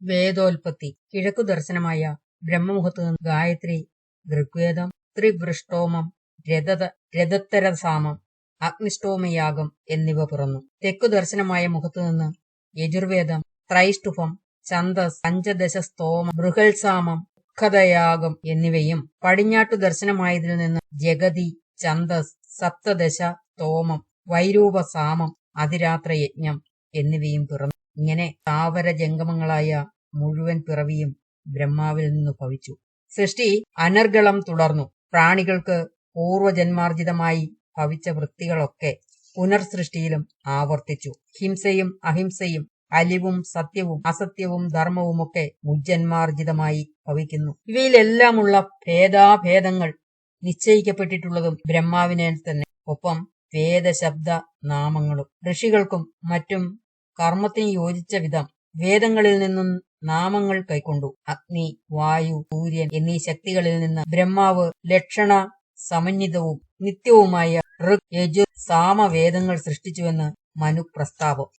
വേദോൽപത്തി. കിഴക്കു ദർശനമായ ബ്രഹ്മമുഖത്ത് നിന്ന് ഗായത്രി ഋഗ്വേദം ത്രിവൃഷ്ടോമം രഥത രഥത്തരസാമം അഗ്നിഷ്ടോമയാഗം എന്നിവ പിറന്നു. തെക്കു ദർശനമായ മുഖത്തു നിന്ന് യജുർവേദം ത്രൈഷ്ടുഭം ഛന്ദസ് പഞ്ചദശസ്തോമം ബൃഹൽസാമം ഉഖതയാഗം എന്നിവയും പടിഞ്ഞാട്ടു ദർശനമായതിൽ നിന്ന് ജഗതി ഛന്ദസ് സപ്തദശ സ്തോമം വൈരൂപസാമം അതിരാത്രയജ്ഞം എന്നിവയും പിറന്നു. ഇങ്ങനെ താവര ജംഗമങ്ങളായ മുഴുവൻ പിറവിയും ബ്രഹ്മാവിൽ നിന്ന് ഭവിച്ചു. സൃഷ്ടി അനർഗളം തുടർന്നു. പ്രാണികൾക്ക് പൂർവജന്മാർജിതമായി ഭവിച്ച വൃത്തികളൊക്കെ പുനർസൃഷ്ടിയിലും ആവർത്തിച്ചു. ഹിംസയും അഹിംസയും അലിവും സത്യവും അസത്യവും ധർമ്മവുമൊക്കെ മുജ്ജന്മാർജിതമായി ഭവിക്കുന്നു. ഇവയിലെല്ലാമുള്ള ഭേദാഭേദങ്ങൾ നിശ്ചയിക്കപ്പെട്ടിട്ടുള്ളതും ബ്രഹ്മാവിനെ തന്നെ ഒപ്പം വേദശബ്ദ നാമങ്ങളും ഋഷികൾക്കും മറ്റും കർമ്മത്തിന് യോജിച്ച വിധം വേദങ്ങളിൽ നിന്നും നാമങ്ങൾ കൈക്കൊണ്ടു. അഗ്നി വായു സൂര്യൻ എന്നീ ശക്തികളിൽ നിന്ന് ബ്രഹ്മാവ് ലക്ഷണ സമന്വിതവും നിത്യവുമായ ഋഗ് യജു സാമവേദങ്ങൾ സൃഷ്ടിച്ചുവെന്ന് മനു പ്രസ്താവം